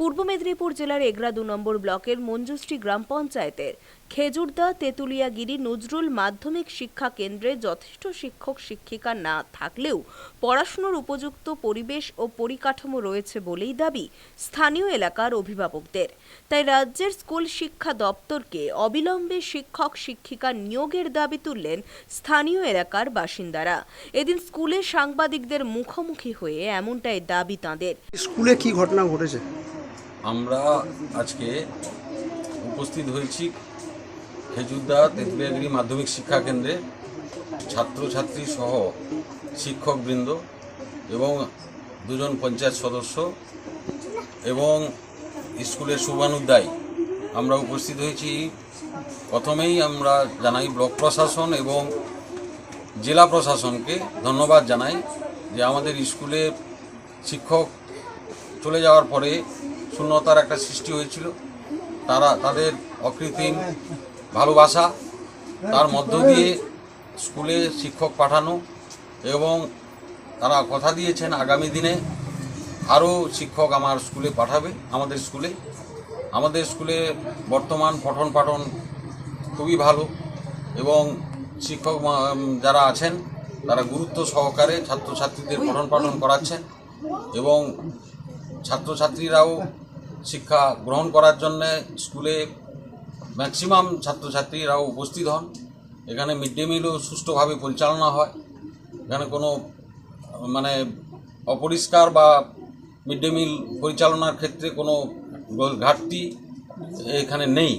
পূর্ব মেদিনীপুর জেলার এগরা দু নম্বর ব্লকের মঞ্জুশ্রী গ্রাম পঞ্চায়েতের খেজুরদা তেঁতুলিয়াগিরি নজরুল মাধ্যমিক শিক্ষা কেন্দ্রে যথেষ্ট শিক্ষক শিক্ষিকা না থাকলেও পড়াশুনোর উপযুক্ত পরিবেশ ও পরিকাঠামো রয়েছে বলেই দাবি স্থানীয় এলাকার অভিভাবকদের। তাই রাজ্যের স্কুল শিক্ষা দপ্তরকে অবিলম্বে শিক্ষক শিক্ষিকা নিয়োগের দাবি তুললেন স্থানীয় এলাকার বাসিন্দারা। এদিন স্কুলে সাংবাদিকদের মুখোমুখি হয়ে এমনটাই দাবি তাঁদের। স্কুলে কি ঘটনা ঘটেছে? আমরা আজকে উপস্থিত হয়েছি খেজুরদা তেঁতুলিয়াগিরি মাধ্যমিক শিক্ষা কেন্দ্রে ছাত্রছাত্রী সহ শিক্ষকবৃন্দ এবং দুজন পঞ্চায়েত সদস্য এবং স্কুলের শুভানুদ্দায়ী আমরা উপস্থিত হয়েছি। প্রথমেই আমরা জানাই ব্লক প্রশাসন এবং জেলা প্রশাসনকে ধন্যবাদ জানাই যে আমাদের স্কুলে শিক্ষক চলে যাওয়ার পরে শূন্যতার একটা সৃষ্টি হয়েছিল। তারা, তাদের অকৃত্রিম ভালোবাসা তার মধ্য দিয়ে স্কুলে শিক্ষক পাঠানো এবং তারা কথা দিয়েছেন আগামী দিনে আরও শিক্ষক আমার স্কুলে পাঠাবে আমাদের স্কুলে। আমাদের স্কুলে বর্তমান পঠন পাঠন খুবই ভালো এবং শিক্ষক যারা আছেন তারা গুরুত্ব সহকারে ছাত্রছাত্রীদের পঠন পাঠন করাচ্ছেন এবং ছাত্রছাত্রীরাও শিক্ষা গ্রহণ করার জন্যে স্কুলে ম্যাক্সিমাম ছাত্রছাত্রীরাও উপস্থিত হন। এখানে মিড ডে মিলও সুষ্ঠুভাবে পরিচালনা হয়। এখানে কোনো মানে অপরিষ্কার বা মিড ডে মিল পরিচালনার ক্ষেত্রে কোনো ঘাটতি এখানে নেই।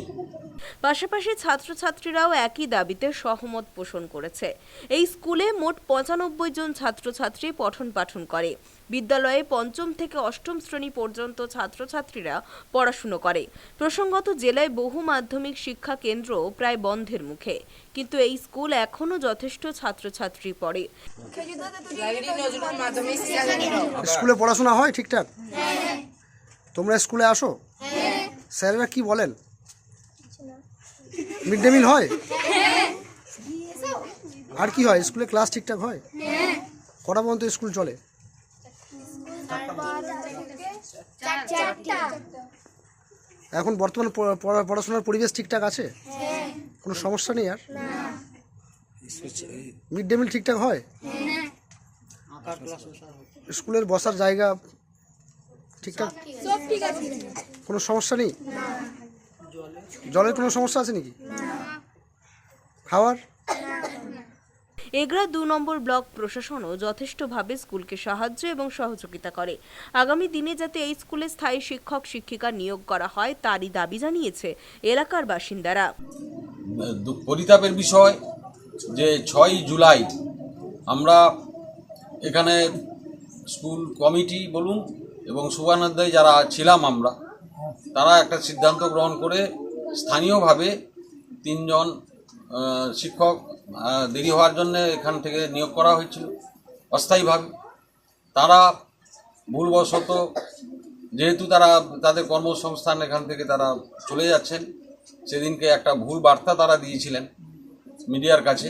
পাশাপাশি ছাত্রছাত্রীরাও একই দাবিতে সহমত পোষণ করেছে। এই স্কুলে মোট পঁচানব্বই জন ছাত্রছাত্রী পঠন পাঠন করে। বিদ্যালয়ে পঞ্চম থেকে অষ্টম শ্রেণি পর্যন্ত ছাত্রছাত্রীরা পড়াশুনো করে। প্রসঙ্গত, জেলায় বহু মাধ্যমিক শিক্ষা কেন্দ্র প্রায় বন্ধের মুখে। কিন্তু এই স্কুল এখনও যথেষ্ট ছাত্রছাত্রী পড়ে। স্কুলে পড়াশোনা হয় ঠিকঠাক? তোমরা স্কুলে আসো? স্যারেরা কি বলেন? মিড ডে মিল হয়? আর কি হয়? স্কুলে ক্লাস ঠিকঠাক হয়? কটা পর্যন্ত স্কুল চলে? এখন বর্তমান পড়া- পড়া- পড়াশোনার পরিবেশ ঠিকঠাক আছে? কোনো সমস্যা নেই আর? মিড ডে মিল ঠিকঠাক হয়? স্কুলের বসার জায়গা ঠিকঠাক? কোনো সমস্যা নেই? জলের কোনো সমস্যা আছে নাকি? খাওয়ার? এগরা দু নম্বর ব্লক প্রশাসনও যথেষ্টভাবে স্কুলকে সাহায্য এবং সহযোগিতা করে। আগামী দিনে যাতে এই স্কুলে স্থায়ী শিক্ষক শিক্ষিকা নিয়োগ করা হয় তারই দাবি জানিয়েছে এলাকার বাসিন্দারা। পরিতাপের বিষয় যে ছয় জুলাই আমরা এখানে স্কুল কমিটি বলুন এবং শুভানুদ্দায় যারা ছিলাম আমরা তারা একটা সিদ্ধান্ত গ্রহণ করে স্থানীয়ভাবে তিনজন শিক্ষক দেরি হওয়ার জন্য এখান থেকে নিয়োগ করা হয়েছিল অস্থায়ীভাবে। তারা ভুলবশত, যেহেতু তারা তাদের কর্মসংস্থান এখান থেকে তারা চলে যাচ্ছেন, সেদিনকে একটা ভুল বার্তা তারা দিয়েছিলেন মিডিয়ার কাছে।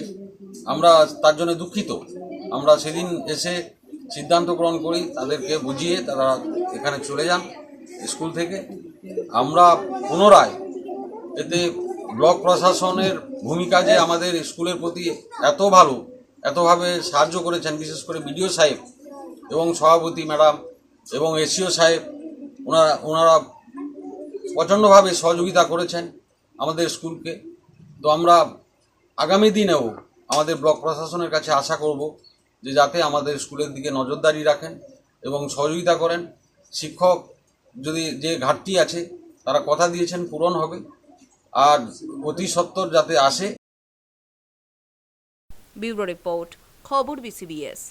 আমরা তার জন্য দুঃখিত। আমরা সেদিন এসে সিদ্ধান্ত গ্রহণ করি, তাদেরকে বুঝিয়ে তারা এখানে চলে যান স্কুল থেকে। আমরা পুনরায় এতে ব্লক প্রশাসনের ভূমিকা যে আমাদের স্কুলের প্রতি এত ভালো, এতভাবে সাহায্য করেছেন, বিশেষ করে বিডিও সাহেব এবং সভাপতি ম্যাডাম এবং এসিও সাহেব, ওনারা ওনারা প্রচণ্ডভাবে সহযোগিতা করেছেন আমাদের স্কুলকে। তো আমরা আগামী দিনেও আমাদের ব্লক প্রশাসনের কাছে আশা করব যে যাতে আমাদের স্কুলের দিকে নজরদারি রাখেন এবং সহযোগিতা করেন। শিক্ষক যদি যে ঘাটতি আছে, তারা কথা দিয়েছেন, পূরণ হবে। আর অতি সত্তর যাতে আসে। ব্যুরো রিপোর্ট খবর বিসিবিএস।